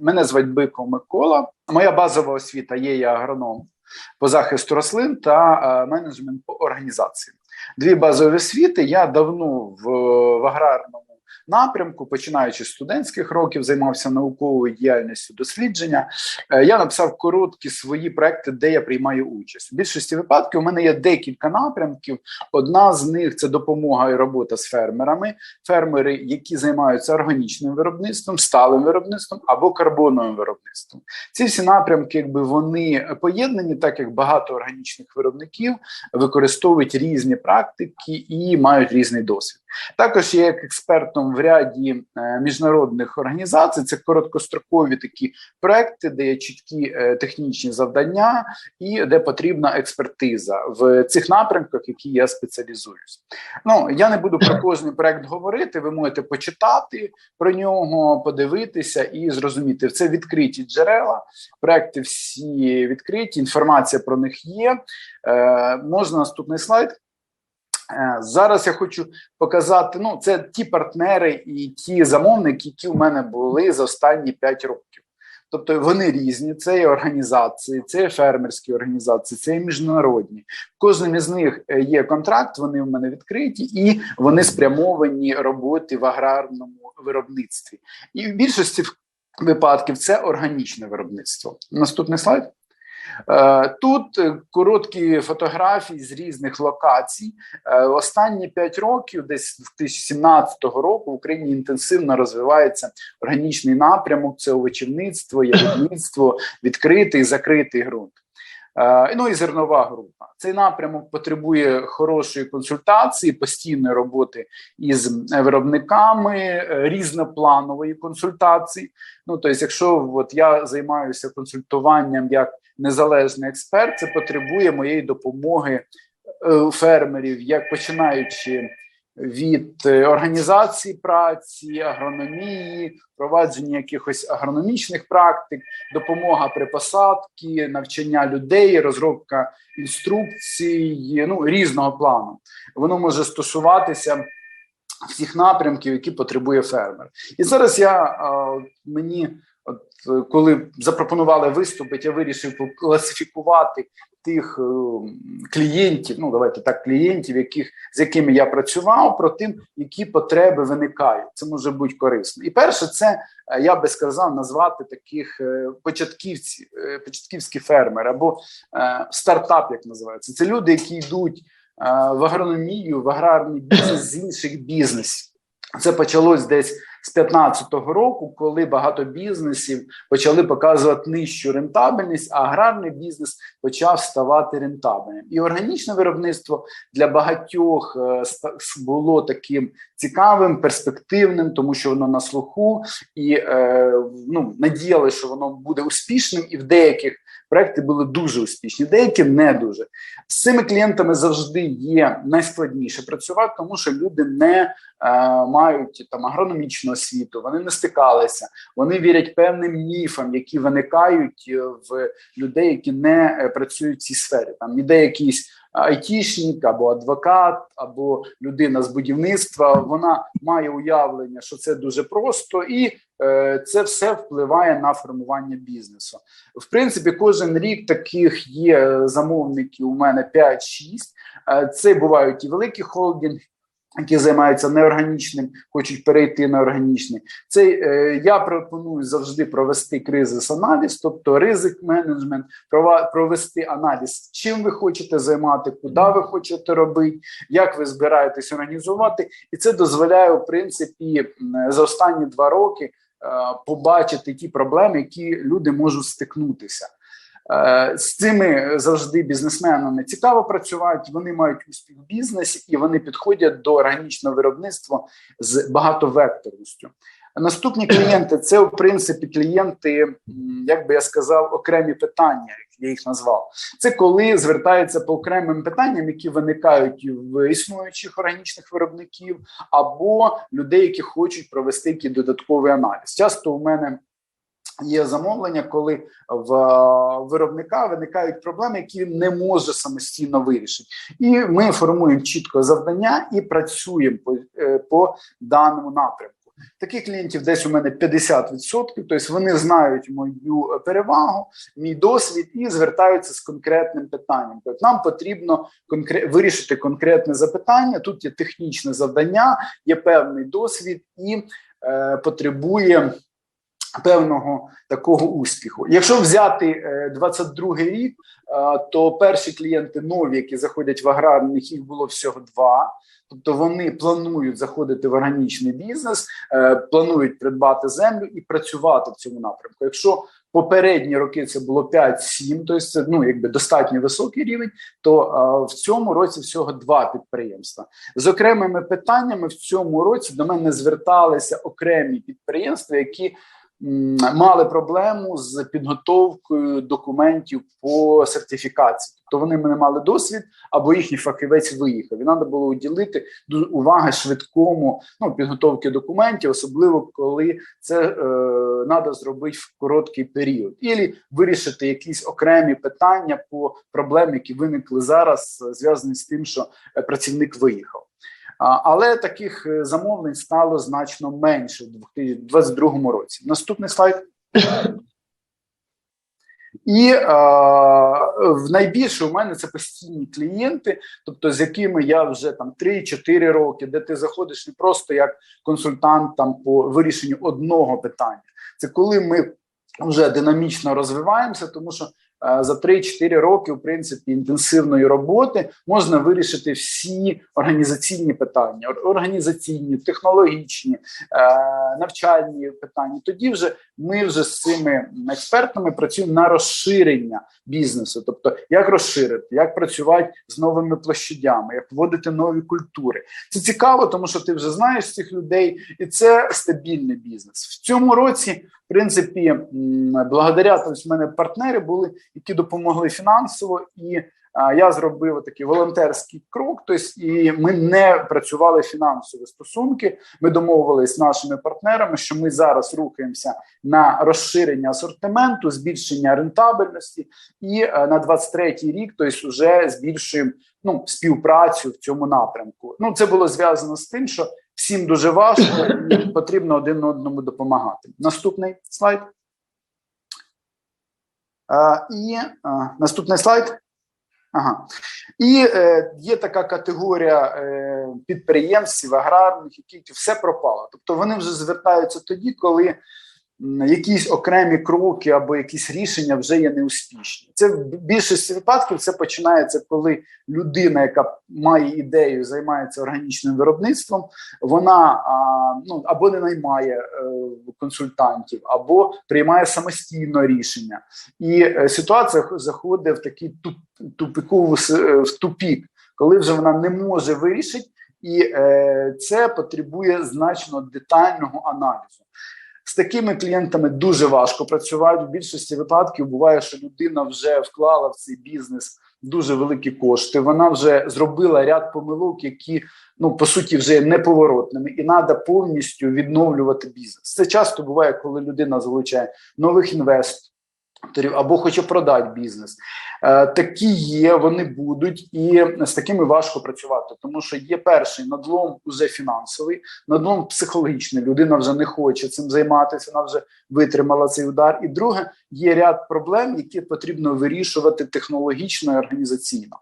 Мене звать Бико Микола. Моя базова освіта є я агроном по захисту рослин та е, менеджмент по організації. Дві базові освіти. Я давно в, в аграрному напрямку, починаючи з студентських років, займався науковою діяльністю дослідження. Е, Я написав короткі свої проекти, де я приймаю участь. У більшості випадків у мене є декілька напрямків. Одна з них це допомога і робота з фермерами. Фермери, які займаються органічним виробництвом, сталим виробництвом або карбоновим виробництвом. Ці всі напрямки, якби вони поєднані, так як багато органічних виробників використовують різні практики і мають різний досвід. Також я як експертом в ряді е, міжнародних організацій. Це короткострокові такі проекти, де є чіткі е, технічні завдання і де потрібна експертиза в цих напрямках, які я спеціалізуюсь. Ну я не буду про кожний проект говорити. Ви можете почитати про нього, подивитися і зрозуміти. Це відкриті джерела. Проекти всі відкриті. Інформація про них є. Е, Можна наступний слайд. Е, Зараз я хочу показати. Ну, це ті партнери і ті замовники, які у мене були за останні 5 років. Тобто вони різні, це є організації, це є фермерські організації, це є міжнародні. Кожним із них е, є контракт, вони в мене відкриті і вони спрямовані роботи в аграрному виробництві. І в більшості випадків це органічне виробництво. Наступний слайд. Е, Тут е, короткі фотографії з різних локацій. Е, Останні 5 років, десь з 2017 року, в Україні інтенсивно розвивається органічний напрямок: це овочівництво, ягідництво, відкритий, закритий ґрунт. Ну і зернова група. Цей напрямок потребує хорошої консультації, постійної роботи із виробниками, різнопланової консультації. Ну тобто, якщо от я займаюся консультуванням як незалежний експерт, це потребує моєї допомоги е, фермерів, як починаючи від е, організації праці, агрономії, провадження якихось агрономічних практик, допомога при посадці, навчання людей, розробка інструкцій, ну різного плану. Воно може стосуватися всіх напрямків, які потребує фермер. І зараз я мені, от е, коли запропонували виступити, я вирішив класифікувати тих е, клієнтів, ну давайте так, клієнтів, яких з якими я працював, про тим, які потреби виникають. Це може бути корисно. І перше, це е, я би сказав назвати таких початківців, е, початківські фермери або стартап, як називається. Це люди, які йдуть в агрономію, в аграрний бізнес з інших бізнесів. Це почалось десь з 15-го року, коли багато бізнесів почали показувати нижчу рентабельність, а аграрний бізнес почав ставати рентабельним. І органічне виробництво для багатьох е, було таким цікавим, перспективним, тому що воно на слуху, і е, ну, надіяли, що воно буде успішним, і в деяких проекти були дуже успішні, деякі не дуже. З цими клієнтами завжди є найскладніше працювати, тому що люди не е, мають там агрономічну освіту, вони не стикалися, вони вірять певним міфам, які виникають е, в людей, які не е, працюють в цій сфері. Там іде якийсь айтішник або адвокат, або людина з будівництва. Вона має уявлення, що це дуже просто, і е, це все впливає на формування бізнесу. В принципі, кожен рік таких є замовників. У мене 5-6. Е, Це бувають і великі холдинги. Які займаються неорганічним, хочуть перейти на органічний. Це е, я пропоную завжди провести кризис-аналіз, тобто ризик менеджмент, провести аналіз, чим ви хочете займати, куди ви хочете робити, як ви збираєтесь організувати, і це дозволяє, в принципі, за останні два роки е, побачити ті проблеми, які люди можуть стикнутися. Е, З цими завжди бізнесменами цікаво працювати. Вони мають успіх в бізнесі і вони підходять до органічного виробництва з багатовекторністю. Наступні клієнти це в принципі клієнти, як би я сказав, окремі питання, як я їх назвав. Це коли звертаються по окремим питанням, які виникають в існуючих органічних виробників, або людей, які хочуть провести який додатковий аналіз. Часто у мене є замовлення, коли в е, виробника виникають проблеми, які він не може самостійно вирішити. І ми формуємо чітко завдання і працюємо по, е, по даному напрямку. Таких клієнтів десь у мене 50%, тобто вони знають мою е, перевагу, мій досвід і звертаються з конкретним питанням. Тобто нам потрібно конкре... вирішити конкретне запитання. Тут є технічне завдання, є певний досвід і е, потребує певного такого успіху. Якщо взяти е, 22-й рік, е, то перші клієнти нові, які заходять в аграрних, їх було всього два. Тобто вони планують заходити в органічний бізнес, е, планують придбати землю і працювати в цьому напрямку. Якщо попередні роки це було 5-7, тобто це ну якби достатньо високий рівень, то е, в цьому році всього два підприємства з окремими питаннями. В цьому році до мене зверталися окремі підприємства, які мали проблему з підготовкою документів по сертифікації. Тобто вони не мали досвід, або їхній фахівець виїхав. І треба було уділити уваги швидкому ну, підготовки документів, особливо коли це е, треба зробити в короткий період, і вирішити якісь окремі питання по проблемам, які виникли зараз, е, зв'язані з тим, що е, працівник виїхав. Але таких е, замовлень стало значно менше в 2022 році. Наступний слайд. І е, в найбільше у мене це постійні клієнти, тобто з якими я вже там 3-4 роки, де ти заходиш не просто як консультант там по вирішенню одного питання. Це коли ми вже динамічно розвиваємося, тому що за 3-4 роки, в принципі, інтенсивної роботи можна вирішити всі організаційні питання, організаційні, технологічні, е, навчальні питання. Тоді вже ми вже з цими експертами працюємо на розширення бізнесу, тобто як розширити, як працювати з новими площадями, як вводити нові культури. Це цікаво, тому що ти вже знаєш цих людей, і це стабільний бізнес. В цьому році, в принципі, благодаря тобто, в мене партнери були, які допомогли фінансово і. а, Я зробив такий волонтерський крок, тобто і ми не працювали фінансові стосунки. Ми домовились з нашими партнерами, що ми зараз рухаємося на розширення асортименту, збільшення рентабельності, і е, на 23-й рік, тобто, вже збільшуємо ну, співпрацю в цьому напрямку. Ну, це було зв'язано з тим, що всім дуже важко і потрібно один одному допомагати. Наступний слайд. І наступний слайд. Ага. І е, є така категорія е, підприємців, аграрних, які все пропало. Тобто вони вже звертаються тоді, коли якісь окремі кроки або якісь рішення вже є неуспішні. Це в більшості випадків це починається, коли людина, яка має ідею, займається органічним виробництвом, вона ну або не наймає е, консультантів, або приймає самостійно рішення. І е, ситуація заходить в такий туп, тупикову с- е, в тупік, коли вже вона не може вирішити, і е, це потребує значно детального аналізу. З такими клієнтами дуже важко працювати. В більшості випадків буває, що людина вже вклала в цей бізнес дуже великі кошти. Вона вже зробила ряд помилок, які ну по суті вже є неповоротними, і треба повністю відновлювати бізнес. Це часто буває, коли людина залучає нових інвесторів або хоче продати бізнес. Е, такі є, вони будуть, і з такими важко працювати, тому що є перший надлом уже фінансовий, надлом психологічний. Людина вже не хоче цим займатися, вона вже витримала цей удар. І друге, є ряд проблем, які потрібно вирішувати технологічно і організаційно.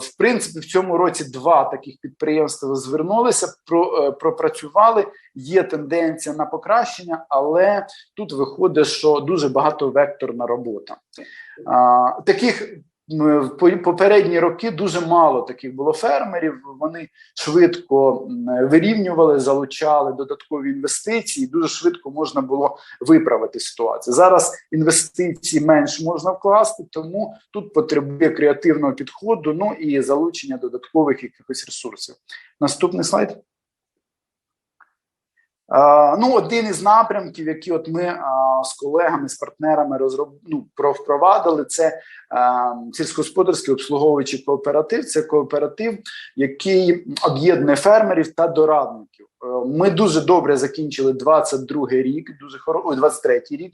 В принципі, в цьому році два таких підприємства звернулися, е, пропрацювали. Є тенденція на покращення, але тут виходить, що дуже багато векторна робота. Таких в попередні роки дуже мало таких було фермерів. Вони швидко вирівнювали, залучали додаткові інвестиції. Дуже швидко можна було виправити ситуацію. Зараз інвестицій менш можна вкласти, тому тут потребує креативного підходу. Ну і залучення додаткових якихось ресурсів. Наступний слайд. Е, Ну, один із напрямків, які от ми е, з колегами, з партнерами розроб... ну, про- впровадили, це е, сільськогосподарський обслуговуючий кооператив. Це кооператив, який об'єднує фермерів та дорадників. Ми дуже добре закінчили 22 рік, дуже хоро... ой, 23 рік,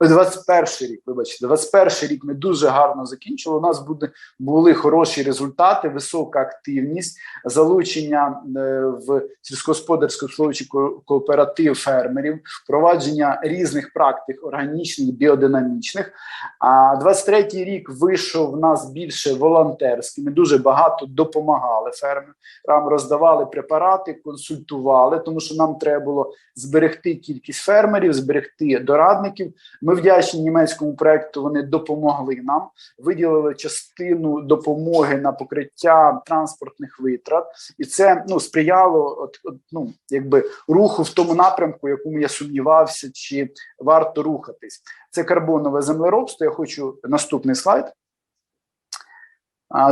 ой, 21 рік. Вибачте, 21 рік ми дуже гарно закінчили. У нас буде були хороші результати, висока активність, залучення е, в сільськогосподарсько обслуговуючий кооператив фермерів, впровадження різних практик органічних, біодинамічних. А 23 рік вийшов в нас більше волонтерський. Ми дуже багато допомагали фермерам, роздавали препарати, консультували, тому що нам треба було зберегти кількість фермерів, зберегти дорадників. Ми вдячні німецькому проекту. Вони допомогли нам, виділили частину допомоги на покриття транспортних витрат, і це ну сприяло от, от, ну, якби руху в тому напрямку, якому я сумнівався, чи варто рухатись. Це карбонове землеробство. Я хочу наступний слайд.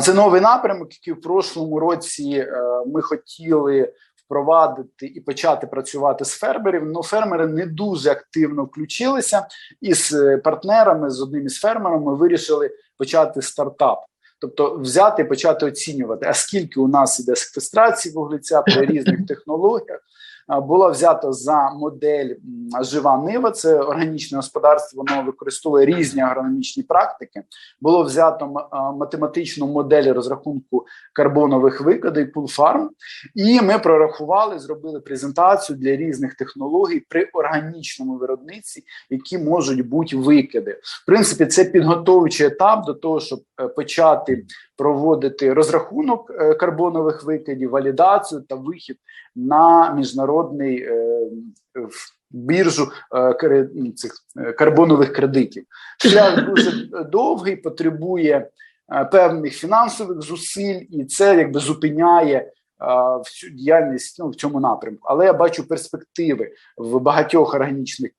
Це новий напрямок, який в прошлому році е, ми хотіли впровадити і почати працювати з фермерів. Ну, фермери не дуже активно включилися, і з е, партнерами, з одним із фермерами вирішили почати стартап. Тобто взяти і почати оцінювати, а скільки у нас іде секвестрації вуглеця при різних технологіях. А, Була взята за модель жива нива, це органічне господарство, воно використовує різні агрономічні практики. Було взято м- математичну модель розрахунку карбонових викидів Pool і ми прорахували, зробили презентацію для різних технологій при органічному виробництві, які можуть бути викиди. В принципі, це підготовчий етап до того, щоб е, почати проводити розрахунок е, карбонових викидів, валідацію та вихід на міжнародний е, в біржу е, м, цих е, карбонових кредитів. Шлях дуже довгий, потребує е, певних фінансових зусиль, і це якби зупиняє е, всю діяльність ну, в цьому напрямку. Але я бачу перспективи в багатьох органічних.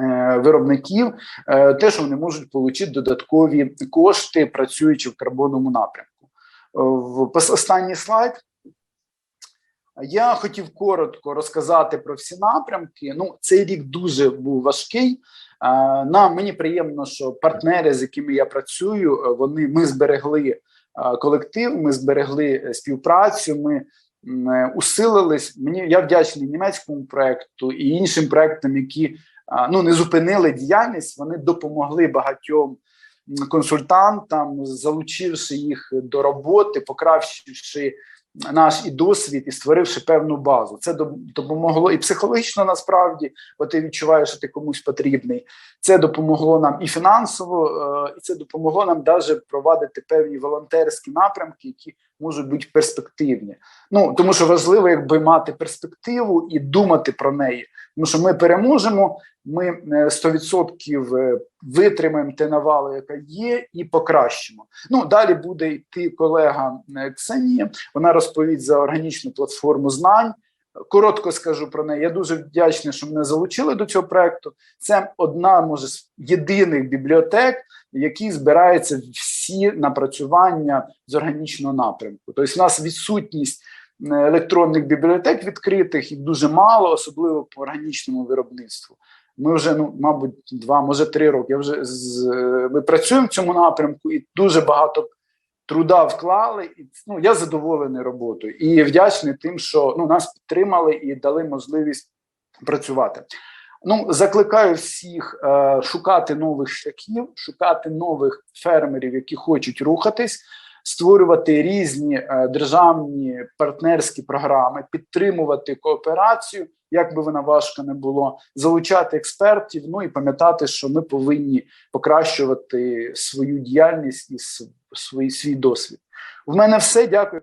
е, Виробників е, те, що вони можуть отримати додаткові кошти, працюючи в карбоновому напрямку. Е, В останній слайд. Я хотів коротко розказати про всі напрямки. Ну, цей рік дуже був важкий. Е, Нам мені приємно, що партнери, з якими я працюю, е, вони ми зберегли е, колектив, ми зберегли співпрацю. Ми усилились. Мені я вдячний німецькому проекту і іншим проектам, які ну не зупинили діяльність. Вони допомогли багатьом консультантам, залучивши їх до роботи, покращивши наш і досвід, і створивши певну базу. Це до- допомогло і психологічно насправді, бо ти відчуваєш, що ти комусь потрібний. Це допомогло нам і фінансово, е, і це допомогло нам навіть провадити певні волонтерські напрямки, які можуть бути перспективні. Ну тому що важливо, якби мати перспективу і думати про неї. Тому що ми переможемо, ми е, 100% е, витримаємо те навалу, яка є, і покращимо. Ну далі буде йти колега е, Ксенія. Вона розповість за органічну платформу знань. Коротко скажу про неї. Я дуже вдячний, що мене залучили до цього проекту. Це одна, може, з єдиних бібліотек, в якій збираються всі напрацювання з органічного напрямку. Тобто, в нас відсутність е, електронних бібліотек відкритих їх дуже мало, особливо по органічному виробництву. Ми вже, ну, мабуть, два, може три роки. Я вже з, е, ми працюємо в цьому напрямку і дуже багато труда вклали. І ну, я задоволений роботою і вдячний тим, що ну, нас підтримали і дали можливість працювати. Ну, закликаю всіх е, шукати нових шляхів, шукати нових фермерів, які хочуть рухатись, створювати різні е, державні партнерські програми, підтримувати кооперацію, як би вона важко не було, залучати експертів. Ну і пам'ятати, що ми повинні покращувати свою діяльність і свій, свій досвід. В мене все. Дякую.